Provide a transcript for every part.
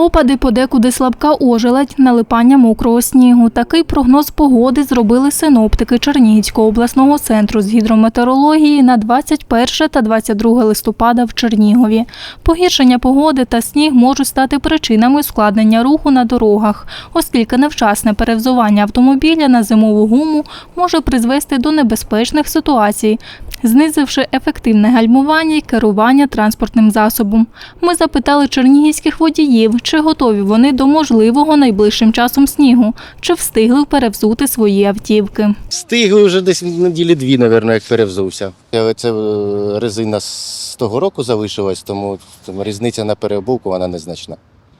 Опади подекуди слабка ожеледь, налипання мокрого снігу. Такий прогноз погоди зробили синоптики Чернігівського обласного центру з гідрометеорології на 21 та 22 листопада в Чернігові. Погіршення погоди та сніг можуть стати причинами ускладнення руху на дорогах, оскільки невчасне перевзування автомобіля на зимову гуму може призвести до небезпечних ситуацій, знизивши ефективне гальмування і керування транспортним засобом. Ми запитали чернігівських водіїв, чи готові вони до можливого найближчим часом снігу, чи встигли перевзути свої автівки. Встигли вже десь неділі дві, мабуть, як перевзувся. Але це е, резина з того року залишилась, тому різниця на перебувку вона незначна.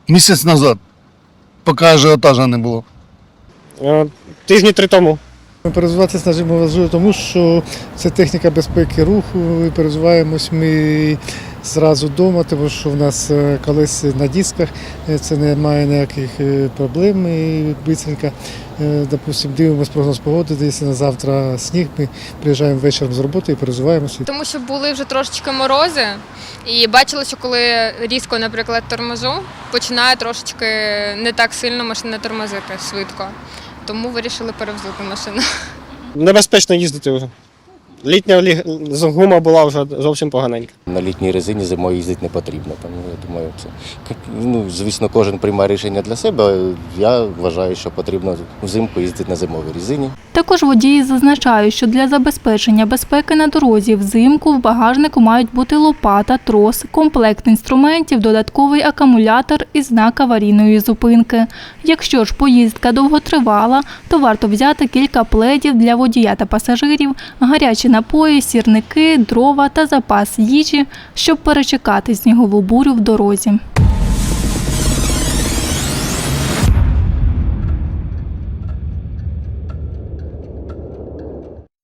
Місяць назад, поки ажіотажа не було. Е, Тижні три тому. Ми перезуватися на зиму важливо, тому що це техніка безпеки руху. І перезуваємось ми зразу вдома, тому що в нас е, колеса на дисках, е, це не має ніяких е, проблем. І бистренько, е, допустим, дивимося прогноз погоди, десь на завтра сніг. Ми приїжджаємо вечором з роботи і перезуваємося. Тому що були вже трошечки морози, і бачила, що коли різко, наприклад, тормозу, починає трошечки не так сильно машина тормозити швидко. Тому вирішили перевзути машину. Небезпечно їздити вже. Літня лі- гума була вже зовсім поганенька. На літній резині зимою їздити не потрібно. Тому я думаю, це ну, звісно, кожен приймає рішення для себе. Я вважаю, що потрібно взимку їздити на зимовій резині. Також водії зазначають, що для забезпечення безпеки на дорозі взимку в багажнику мають бути лопата, трос, комплект інструментів, додатковий акумулятор і знак аварійної зупинки. Якщо ж поїздка довготривала, то варто взяти кілька пледів для водія та пасажирів, гарячі напої, сірники, дрова та запас їжі, щоб перечекати снігову бурю в дорозі.